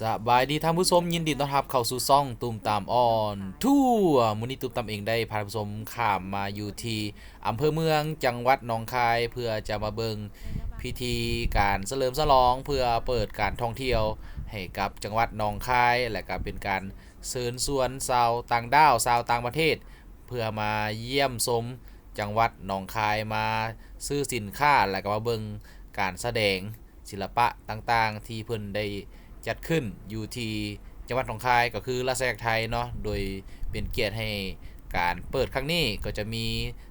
สบายดีท่านผู้ชมยินดีต้อนรับเข้าสู่ซ่องตูมตามอ่อนทั่วมื้อนี้ตูมตามเองได้พาผู้ชมข้ามมาอยู่ที่อำเภอเมืองจังหวัดหนองคายเพื่อจะมาเบิงพิธีการเฉลิมฉลอง เพื่อเปิดการท่องเที่ยวให้กับจังหวัดหนองคายและก็เป็นการเชิญชวนชาวต่างด้าวชาวต่างประเทศ เพื่อมาเยี่ยมชมจังหวัดหนองคายมาซื้อสินค้าและก็มาเบิงการแสดงศิลปะต่างๆ ที่เพิ่นได้ จัดขึ้นอยู่ที่จังหวัดหนองคายก็คือราชการไทยเนาะโดยเป็นเกียรติให้การเปิดครั้งนี้ก็จะมี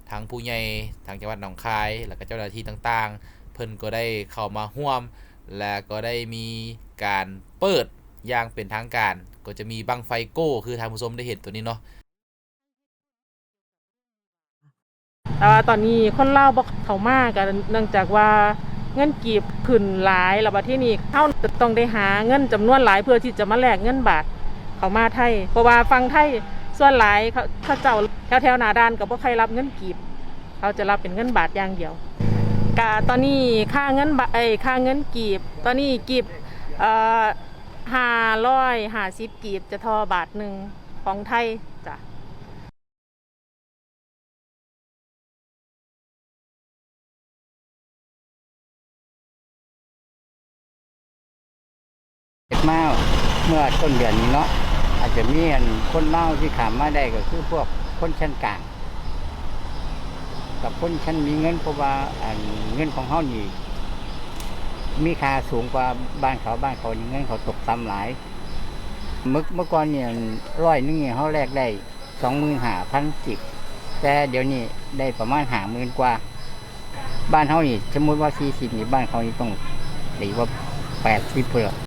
ทางผู้ใหญ่ทางจังหวัดหนองคาย แล้วก็เจ้าหน้าที่ต่างๆ เพิ่นก็ได้เข้ามาร่วม และก็ได้มีการเปิดอย่างเป็นทางการ ก็จะมีบังไฟโก้คือทางผู้ชมได้เห็นตัวนี้เนาะแต่ว่าตอนนี้คนเล่าวบ่เขามากกันเนื่องจากว่า เงินกีบขึ้นหลายแล้วบัดที่นี่เฮาต้องได้หาเงินจำนวนหลายเพื่อที่จะมาแลกเงินบาทเขามาไทยเพราะว่าฟังไทยส่วนหลายเขาเขาเจ้าแถวแถวนาดานก็บ่ใครรับเงินกีบ เขาจะรับเป็นเงินบาทอย่างเดียวกะตอนนี้ค่าเงินบาทเอ้ค่าเงินกีบ ตอนนี้กีบเอ่อห้าร้อยห้าสิบกีบจะทอบาทหนึ่งของไทย มาเมื่อต้นเดือนนี้เนาะอาจจะมีอันคนเล่าที่ขามมาได้ก็คือพวกคนชั้นกลางกับคนชั้นมีเงินเพราะว่าเงินของเขานี่มีค่าสูงกว่าบ้านเขาบ้านเขานี่เงินเขาตกต่ำหลายเมื่อเมื่อก่อนเนี่ยร้อยนึงเนี่ยเขาแลกได้สองหมื่นห้าพันสิบแต่เดี๋ยวนี้ได้ประมาณห้าหมื่นกว่า บ้านเขานี่สมมติว่าสี่สิบนี่บ้านเขานี่ต้องหรือว่าแปดสิบเพื่อ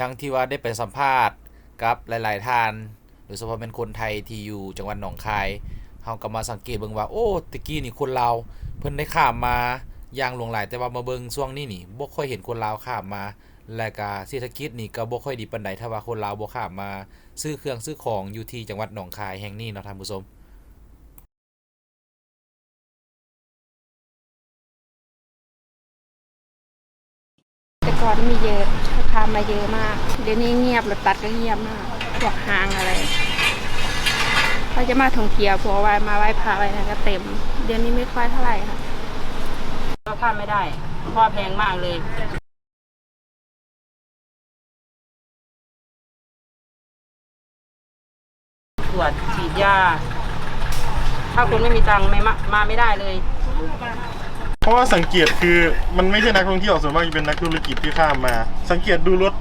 ดังที่ว่าได้ไปสัมภาษณ์กับหลาย ๆท่านโดยเฉพาะเป็นคนไทยที่อยู่จังหวัดหนองคายเฮาก็มาสังเกตเบิ่งว่าโอ้ตะกี้นี่คนลาวเพิ่นได้ข้ามมาอย่างหลวงหลายแต่ว่ามาเบิ่งช่วงนี้นี่บ่ค่อยเห็นคนลาวข้ามมาและก็เศรษฐกิจนี่ก็บ่ค่อยดีปานใดถ้าว่าคนลาวบ่ข้ามมา ซื้อเครื่องซื้อของอยู่ที่จังหวัดหนองคายแห่งนี้เนาะท่านผู้ชมแต่ก่อนมีเยอะ ค้ามาเยอะมาก เดี๋ยวนี้เงียบรถตัดก็เงียบมาก พวกห้างอะไรเขาจะมาท่องเที่ยวพวกไหว้มาไหว้พระอะไรนะก็เต็ม เดี๋ยวนี้ไม่ค่อยเท่าไหร่ค่ะก็พลาดไม่ได้เพราะว่าแพงมากเลยตรวจฉีดยา ถ้าคุณไม่มีตังค์ไม่มามาไม่ได้เลย เพราะว่าสังเกตคือมันไม่ใช่นักท่องเที่ยวส่วนมากจะเป็นนักธุรกิจที่ข้ามมา สังเกตดูรถ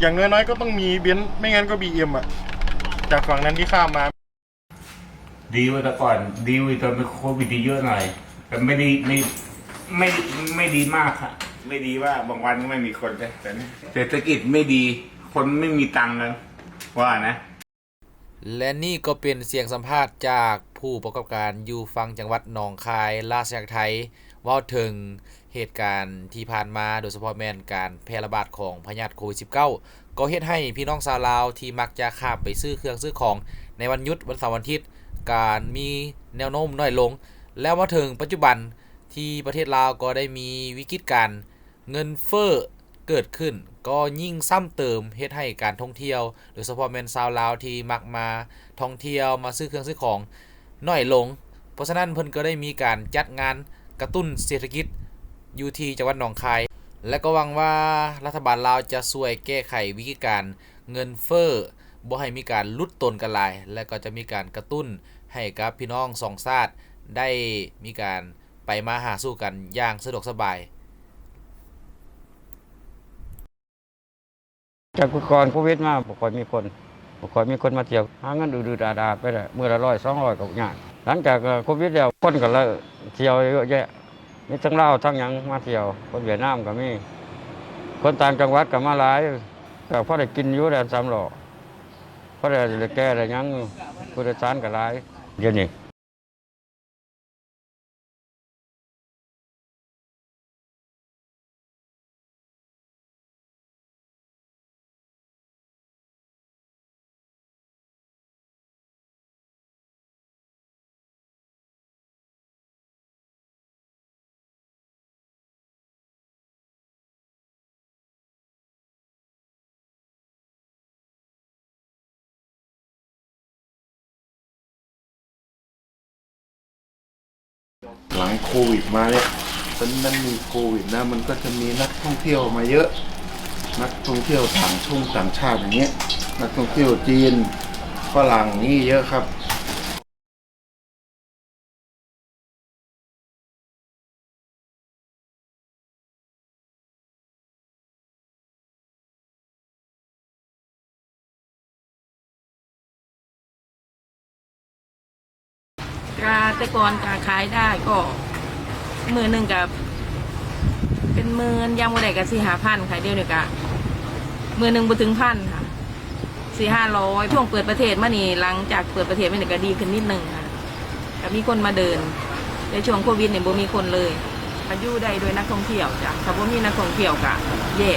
อย่างน้อยๆก็ต้องมีเบนซ์ไม่งั้นก็บีเอ็มอะ จากฝั่งนั้นที่ข้ามมา ดีกว่าแต่ก่อนดีกว่าตอนเป็นโควิดดีเยอะหน่อย แต่ไม่ดีไม่ไม่ไม่ดีมากค่ะ ไม่ดีว่าบางวันก็ไม่มีคนเลยแต่นี่เศรษฐกิจไม่ดีคนไม่มีตังค์กันว่านะ และนี่ก็เป็นเสียงสัมภาษณ์จากผู้ประกอบการอยู่ฟังจังหวัดหนองคายราชการไทยเว่าถึงเหตุการณ์ที่ผ่านมาโดยเฉพาะแม่นการแพร่ระบาดของพยาธิโควิด -19 ก็เฮ็ดให้พี่น้องชาวลาวที่มักจะข้ามไปซื้อเครื่องซื้อของในวันหยุดวันเสาร์วันอาทิตย์การมีแนวโน้มน้อยลง แล้วมาถึงปัจจุบันที่ประเทศลาวก็ได้มีวิกฤตการเงินเฟ้อเกิดขึ้น ก็ยิ่งซ้ำเติมเฮ็ดให้การท่องเที่ยวโดยเฉพาะแม่นชาวลาวที่มักมาท่องเที่ยวมาซื้อเครื่องซื้อของน้อยลง เพราะฉะนั้นเพิ่นก็ได้มีการจัดงาน กระตุ้นเศรษฐกิจอยู่ที่จังหวัดหนองคาย และก็หวังว่ารัฐบาลลาวจะช่วยแก้ไขวิกฤตการเงินเฟ้อบ่ให้มีการลุดตนกันหลาย และก็จะมีการกระตุ้นให้กับพี่น้องสองชาติได้มีการไปมาหาสู่กันอย่างสะดวกสบายจากก่อนโควิดมาบ่ค่อยมีคนบ่ค่อยมีคนมาเที่ยวหาเงินดูๆดาๆไปได้มื้อละร้อยสองร้อยก็ยาก หลังจากโควิดแล้วคนก็เลยเที่ยวเยอะแยะมีทั้งเล่าทั้งยังมาเที่ยว คนเวียดนามก็มีคนต่างจังหวัดก็มาหลายก็พอได้กินอยู่แดนสามหล่อพอได้แก้ได้ยังผู้โดยสารก็หลายเดี๋ยวนี้ หลังโควิดมาเนี่ยตอนนั้นมีโควิดนะมันก็จะมีนักท่องเที่ยวมาเยอะ นักท่องเที่ยวต่างช่งต่างชาติอย่างเงี้ยนักท่องเที่ยวจีนฝรั่งนี่เยอะครับ กาแต่ก่อนกาขายได้ก็มือหนึ่งกับเป็นมื่นยามวันใดกับสี่ห้าพันขายเดียวเนี่ยกะมือหนึ่งบ่ถึงพันค่ะสี่ห้าร้อยช่วงเปิดประเทศมานี่หลังจากเปิดประเทศมานี่ก็ดีขึ้นนิดนึงค่ะมีคนมาเดินในช่วงโควิดเนี่ยบ่มีคนเลยอายุได้โดยนักท่องเที่ยวจ้ะถ้าบ่มีนักท่องเที่ยวกะแย่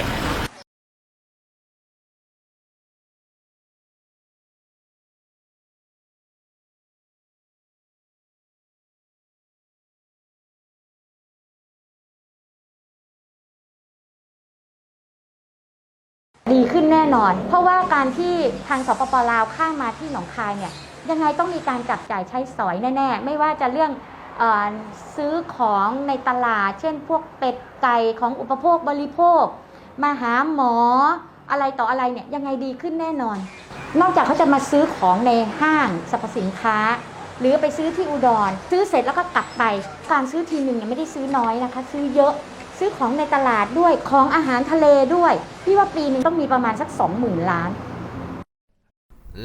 ดีขึ้นแน่นอน เพราะว่าการที่ทางสปปลาวข้ามมาที่หนองคายเนี่ยยังไงต้องมีการจับจ่ายใช้สอยแน่ๆ ไม่ว่าจะเรื่องออซื้อของในตลาด เช่น พวกเป็ดไก่ของอุปโภคบริโภค มาหาหมออะไรต่ออะไรเนี่ยยังไงดีขึ้นแน่นอน นอกจากเขาจะมาซื้อของในห้างสรรพสินค้า หรือไปซื้อที่อุดร ซื้อเสร็จแล้วก็กลับไป การซื้อทีหนึ่งเนี่ยไม่ได้ซื้อน้อยนะคะ ซื้อเยอะ ซื้อของในตลาดด้วยของอาหารทะเลด้วย พี่ว่าปีหนึ่งต้องมีประมาณสัก 20,000 ล้าน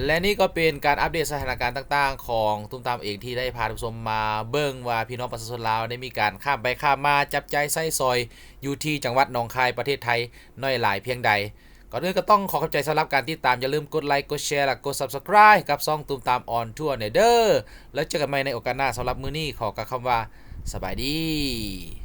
และนี่ก็เป็นการอัปเดตสถานการณ์ต่าง ๆ ของตุ้มตามเองที่ได้พาทุกชมมาเบิ่งว่าพี่น้องประชาชนลาวได้มีการข้ามไปข้ามมาจับใจไส้ซอย อยู่ที่จังหวัดหนองคายประเทศไทยน้อยหลายเพียงใดก่อนอื่นก็ต้องขอขอบใจสำหรับการติดตาม อย่าลืมกดไลค์กดแชร์และกด Subscribe กับซ่องตุ้มตามออนทั่วเนเด้อแล้วเจอกันใหม่ในโอกาสหน้าสำหรับมื้อนี้ขอกล่าวคำว่าสบายดี